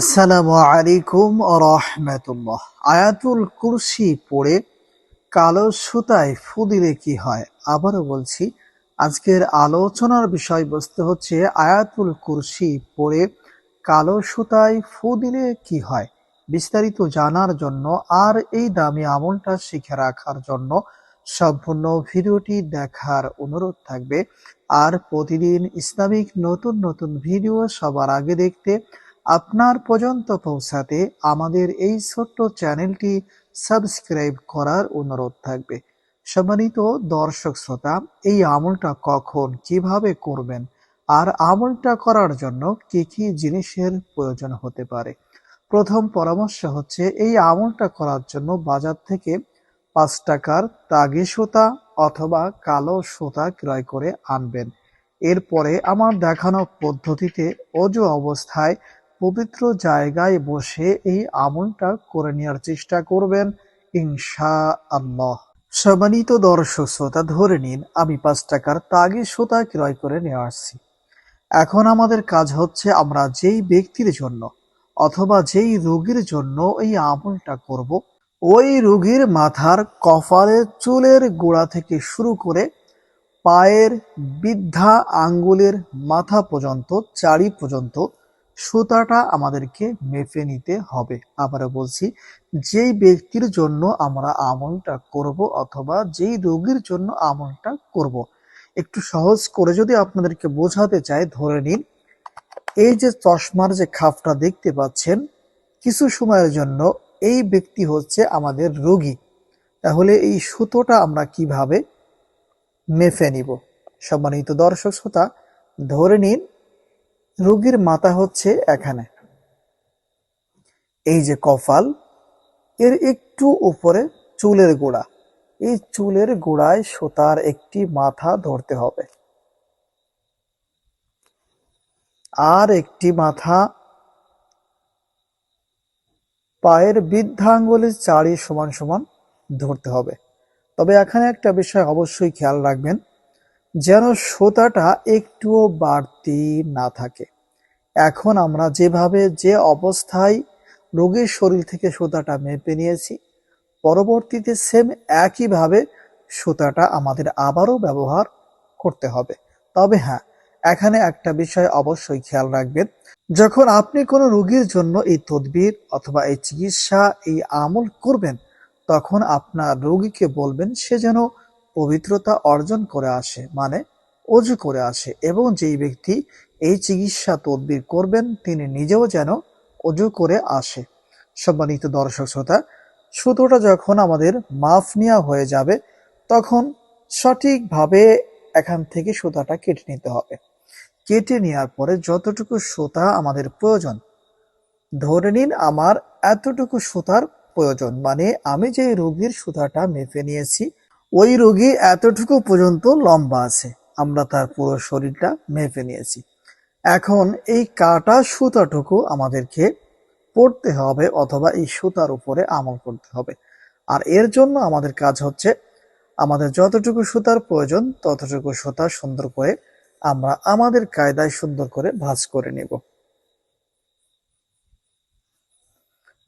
আসসালামু আলাইকুম রহমতুল্লাহ। আয়াতুল কুরসি পড়ে কালো সুতায় ফু দিলে কি হয়? আবারও বলছি, আজকের আলোচনার বিষয়বস্তু হচ্ছে আয়াতুল কুরসি পড়ে কালো সুতায় ফু দিলে কি হয়? বিস্তারিত জানার জন্য আর এই দামি আমলটা শিখে রাখার জন্য সম্পূর্ণ ভিডিওটি দেখার অনুরোধ থাকবে। আর প্রতিদিন ইসলামিক নতুন নতুন ভিডিও সবার আগে দেখতে আপনার পর্যন্ত পৌঁছাতে আমাদের এই ছোট্ট চ্যানেলটি সাবস্ক্রাইব করার অনুরোধ থাকবে। সম্মানিত দর্শক শ্রোতা, এই আমলটা কখন, কীভাবে করবেন, আর আমলটা করার জন্য কি কি জিনিসের প্রয়োজন হতে পারে? প্রথম পরামর্শ হচ্ছে, এই আমলটা করার জন্য বাজার থেকে পাঁচ টাকার তাগি সুতা অথবা কালো সুতা ক্রয় করে আনবেন। এরপরে আমার দেখানো পদ্ধতিতে অজু অবস্থায় পবিত্র জায়গায় বসে এই আমলটা করে নেওয়ার চেষ্টা করবেন ইনশা আল্লাহ সম্মানিত দর্শক শ্রোতা, ধরে নিন, আমি পাঁচ টাকার তাগি সুতা ক্রয় করে নিয়ে আসছি। এখন আমাদের কাজ হচ্ছে আমরা যেই ব্যক্তির জন্য অথবা যেই রোগীর জন্য এই আমলটা করব, ওই রোগীর মাথার কপালের চুলের গোড়া থেকে শুরু করে পায়ের বৃদ্ধা আঙ্গুলের মাথা পর্যন্ত চারি পর্যন্ত সুতাটা আমাদেরকে মেপে নিতে হবে। আবারও বলছি, যেই ব্যক্তির জন্য আমরা আমলটা করব অথবা যেই রোগীর জন্য আমলটা করব, একটু সহজ করে যদি আপনাদেরকে বোঝাতে চাই, ধরে নিন, এই যে চশমার যে খাপটা দেখতে পাচ্ছেন, কিছু সময়ের জন্য এই ব্যক্তি হচ্ছে আমাদের রোগী। তাহলে এই সুতোটা আমরা কীভাবে মেপে নিব? সম্মানিত দর্শক, শ্রোতা, ধরে নিন রোগীর মাথা হচ্ছে এখানে। এই যে কপাল এর একটু উপরে চুলের গোড়া। এই চুলের গোড়ায় সুতার একটি মাথা ধরতে হবে। আর একটি মাথা পায়ের বৃদ্ধাঙ্গুলের চারি সমান সমান ধরতে হবে। তবে এখানে একটা বিষয় অবশ্যই খেয়াল রাখবেন যেন সুতাটা একটুও বাড়তি না থাকে। এখন আমরা যেভাবে যে অবস্থায় রোগীর শরীর থেকে সুতাটা মেপে নিয়েছি, পরবর্তীতে সেম একইভাবে সুতাটা আমাদের আবারও ব্যবহার করতে হবে। তবে হ্যাঁ এখানে একটা বিষয় অবশ্যই খেয়াল রাখবেন, যখন আপনি কোনো রোগীর জন্য এই তদবির অথবা এই চিকিৎসা, এই আমল করবেন, তখন আপনার রোগীকে বলবেন, সে যেন পবিত্রতা অর্জন করে আসে মানে অজু করে আসে, এবং যেই ব্যক্তি এই চিকিৎসা তদবির করবেন, তিনি নিজেও যেন অজু করে আসে। সম্মানিত দর্শক শ্রোতা সুতোটা যখন আমাদের মাফ নেওয়া হয়ে যাবে, তখন সঠিকভাবে এখান থেকে সুতাটা কেটে নিতে হবে। কেটে নেওয়ার পরে যতটুকু সুতা আমাদের প্রয়োজন, ধরে নিন আমার এতটুকু সুতার প্রয়োজন মানে আমি যে রোগীর সুতাটা মেপে নিয়েছি ওই রোগী এতটুকু পর্যন্ত লম্বা আছে। আমরা তার পুরো শরীরটা মেপে নিয়েছি। এখন এই কাটা সুতাটুকু আমাদেরকে পড়তে হবে অথবা এই সুতার উপরে আমল করতে হবে। আর এর জন্য আমাদের কাজ হচ্ছে, আমাদের যতটুকু সুতার প্রয়োজন, ততটুকু সুতা সুন্দর করে আমরা আমাদের কায়দায় সুন্দর করে ভাঁজ করে নেব।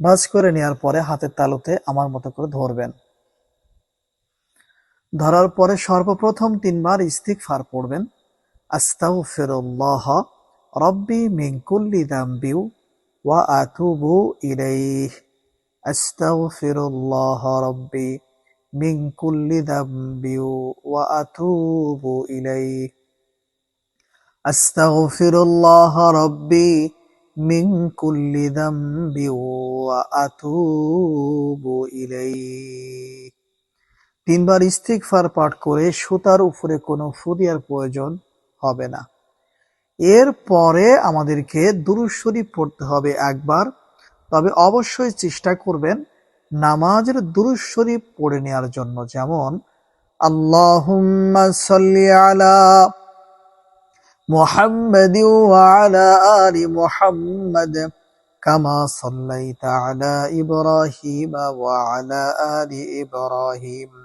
ভাঁজ করে নেওয়ার পরে হাতের তালুতে আমার মতো করে ধরবেন। ধরার পরে সর্বপ্রথম তিনবার ইস্তিগফার পড়বেন। আস্তাউ আস্তাগফিরুল্লাহ রব্বি মিন কুল্লি দামবিউ ওয়া আতুবু ইলাইহ। আস্তাগফিরুল্লাহ রব্বি মিন কুল্লি দামবিউ ওয়া আতুবু ইলাইহ। আস্তাগফিরুল্লাহ রব্বি মিন কুল্লি দামবি ওয়া আতুবু ইলাইহ। তিনবার ইস্তিগফার পাঠ করে সুতার উপরে কোনো ফুদিয়ার প্রয়োজন হবে না এর পরে আমাদেরকে দুরূদ শরীফ পড়তে হবে একবার তবে অবশ্যই চেষ্টা করবেন নামাজের দুরূদ শরীফ পড়ে নেওয়ার জন্য যেমন আল্লাহুম্মা সাল্লি আলা محمد وعلى آل محمد كما صليت على إبراهيم وعلى آل إبراهيم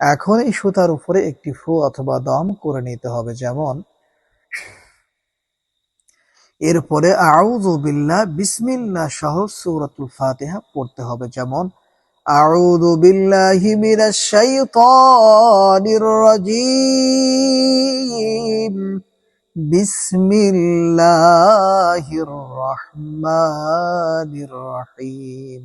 এখন এই সুতার উপরে একটি ফু অথবা দম করে নিতে হবে, যেমন, এরপরে আউযু বিল্লাহ বিসমিল্লাহ সহ সূরাতুল ফাতিহা পড়তে হবে, যেমন, আউযু বিল্লাহি মিনাশ শাইতানির রাজীম, বিসমিল্লাহির রহমানির রহিম।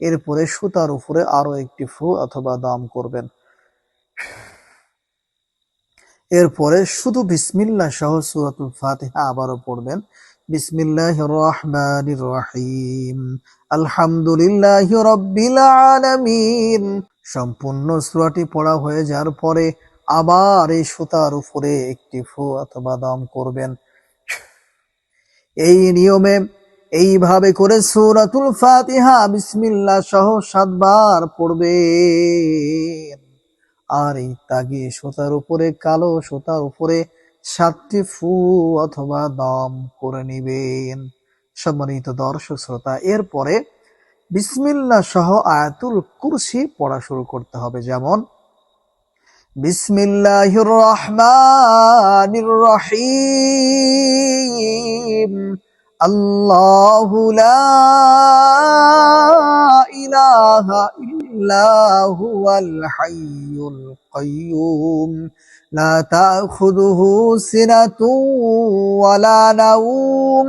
এরপরে সুতার উপরে আরও একটি ফু অথবা দাম করবেন। এরপরে শুধু বিসমিল্লাহ সহ সূরাতুল ফাতিহা আবারও পড়বেন। বিসমিল্লাহির রহমানির রহিম। আলহামদুলিল্লাহি রাব্বিল আলামিন। সম্পূর্ণ সূরাটি পড়া হয়ে যাওয়ার পরে আবার এই সুতার উপরে একটি ফু অথবা দাম করবেন। এই নিয়মে এইভাবে করে সূরাতুল ফাতিহা বিসমিল্লাহ সহ সাতবার পড়বেন। আর এই তাগি সুতার উপরে, কালো সুতার উপরে সাতটি ফু অথবা দম করে নিবেন। সম্মানিত দর্শক শ্রোতা, এরপরে বিসমিল্লাহ সহ আয়াতুল কুরসি পড়া শুরু করতে হবে। যেমন বিসমিল্লাহির রহমানির রহিম আল্লাহু লা ইলাহা ইল্লা হুয়াল হাইয়ুল কাইয়ুম লা তাখুযুহু সিনাতুন ওয়ালা নাওম।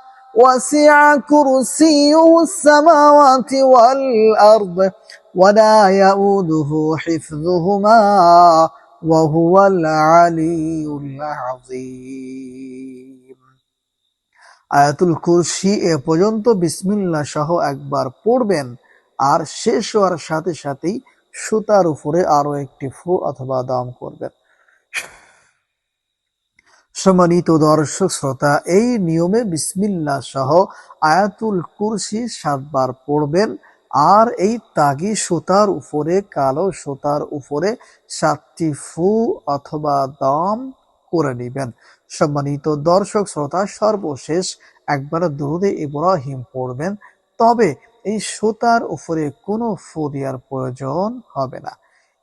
وسع كرسيه السماوات والأرض ولا يؤوده حفظهما وهو العلي العظيم আয়াতুল কুরসি এ পর্যন্ত বিসমিল্লাহ সহ একবার পড়বেন আর শেষ হওয়ার সাথে সাথেই সুতার উপরে আরো একটি ফু অথবা দাম করবেন সম্মানিত দর্শক শ্রোতা, এই নিয়মে বিসমিল্লাহ সহ আয়াতুল কুরসি সাতবার পড়বেন। আর এই তাগি সুতার উপরে, কালো সুতার উপরে সাতটি ফু অথবা দম করে নেবেন। সম্মানিত দর্শক শ্রোতা, সর্বশেষ একবার দুরুদে ইব্রাহিম পড়বেন। তবে এই সুতার উপরে কোনো ফু দেওয়ার প্রয়োজন হবে না।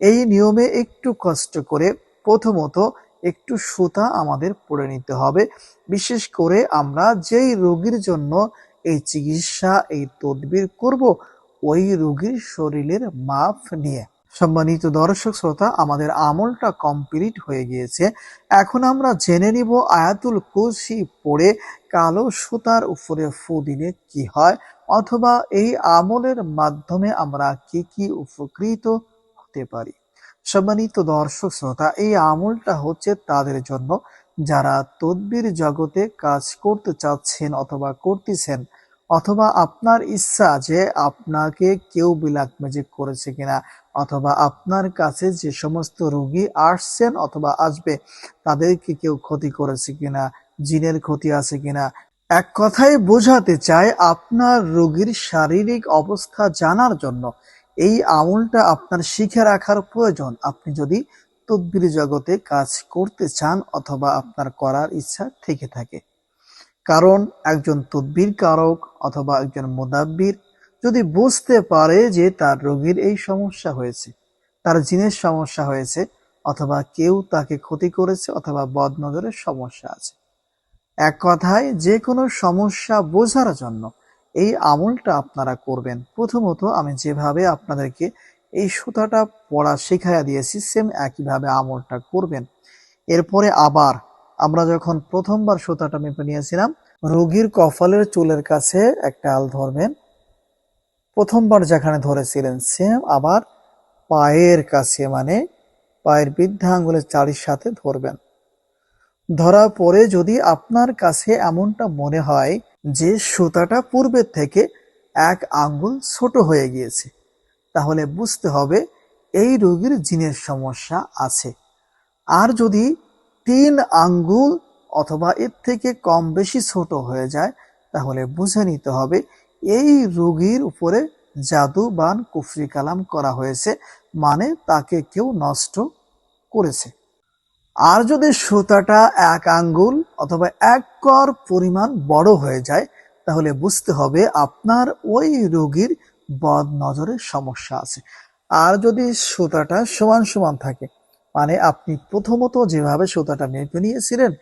এই নিয়মে একটু কষ্ট করে প্রথমত একটু সুতা আমাদের পড়ে নিতে হবে। বিশেষ করে আমরা যেই রোগীর জন্য এই চিকিৎসা, এই তদবির করব, ওই রোগীর শরীরের মাপ নিয়ে। সম্মানিত দর্শক শ্রোতা, আমাদের আমলটা কমপ্লিট হয়ে গিয়েছে। এখন আমরা জেনে নিব আয়াতুল কুরসি পড়ে কালো সুতার উপরে ফু দিলে কি হয়, অথবা এই আমলের মাধ্যমে আমরা কি কি উপকৃত হতে পারি। সম্মানিত দর্শক শ্রোতা, এই আমলটা হচ্ছে তাদের জন্য। যারা তদবির জগতে কাজ করতে চাচ্ছেন অথবা করতেছেন, অথবা আপনার ইচ্ছা যে আপনাকে কেউ বিলাক ম্যাজিক করেছে কিনা, অথবা আপনার কাছে যে সমস্ত রোগী আসছেন অথবা আসবে, তাদেরকে কেউ ক্ষতি করেছে কিনা, জিনের ক্ষতি আছে কিনা, এক কথায় বোঝাতে চায় আপনার রোগীর শারীরিক অবস্থা জানার জন্য। এই আমলটা আপনার শিখে রাখার প্রয়োজন। আপনি যদি তদবির জগতে কাজ করতে চান অথবা আপনার করার ইচ্ছা থেকে থাকে। কারণ একজন তদবির কারক অথবা একজন মোদাব্বির যদি বুঝতে পারে যে তার রোগীর এই সমস্যা হয়েছে, তার জিনের সমস্যা হয়েছে অথবা কেউ তাকে ক্ষতি করেছে অথবা বদনজরের সমস্যা আছে। এক কথায় যে কোনো সমস্যা বোঝার জন্য এই আমলটা আপনারা করবেন। প্রথমত আমি যেভাবে আপনাদেরকে এই সুতাটা পড়া শেখাইয়া দিয়েছি সেম একইভাবে আমলটা করবেন। এরপরে আবার আমরা যখন প্রথমবার সুতাটা মেপে নিয়েছিলাম, রোগীর কপালের চুলের কাছে একটা আল ধরবেন। প্রথমবার যেখানে ধরেছিলেন সেম আবার পায়ের কাছে মানে পায়ের বৃদ্ধা আঙ্গুলের চারির সাথে ধরবেন। ধরার পরে যদি আপনার কাছে এমনটা মনে হয় যে সুতাটা পূর্বের থেকে এক আঙ্গুল ছোট হয়ে গিয়েছে। তাহলে বুঝতে হবে এই রোগীর জিনের সমস্যা আছে। আর যদি তিন আঙ্গুল অথবা এর থেকে কম বেশি ছোট হয়ে যায়, তাহলে বুঝে নিতে হবে এই রোগীর উপরে জাদু বান কুফরি কালাম করা হয়েছে মানে তাকে কেউ নষ্ট করেছে। আর যদি সুতাটা এক আঙ্গুল অথবা এক কর পরিমাণ বড় হয়ে যায়, তাহলে বুঝতে হবে আপনার ওই রোগীর বদ নজরের সমস্যা আছে। আর যদি সুতাটা সমান সমান থাকে মানে আপনি প্রথমত যেভাবে সুতাটা মেপে নিয়েছিলেন,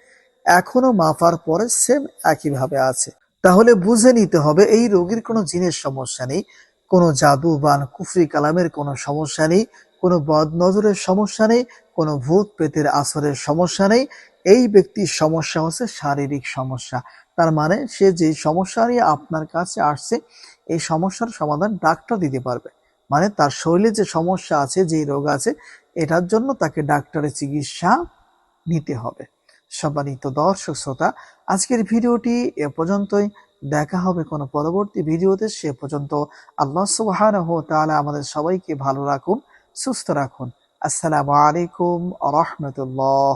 এখনও মাপার পরে সেম একইভাবে আছে। তাহলে বুঝে নিতে হবে এই রোগীর কোনো জিনের সমস্যা নেই, কোনো জাদু বান কুফরি কালামের কোনো সমস্যা নেই কোনো বদ নজরের সমস্যা নেই, কোনো ভূত প্রেতের আসরের সমস্যা নেই। এই ব্যক্তির সমস্যা হচ্ছে শারীরিক সমস্যা। তার মানে সে যে সমস্যা নিয়ে আপনার কাছে আসছে, এই সমস্যার সমাধান ডাক্তার দিতে পারবে। মানে তার শরীরে যে সমস্যা আছে, যে রোগ আছে, এটার জন্য তাকে ডাক্তারের চিকিৎসা নিতে হবে। সম্মানিত দর্শক শ্রোতা, আজকের ভিডিওটি এ পর্যন্তই। দেখা হবে কোনো পরবর্তী ভিডিওতে। সে পর্যন্ত আল্লাহ তাআলা আমাদের সবাইকে ভালো রাখুন। সুস্থ রাখুন। আসসালামু আলাইকুম রহমতুল্লাহ।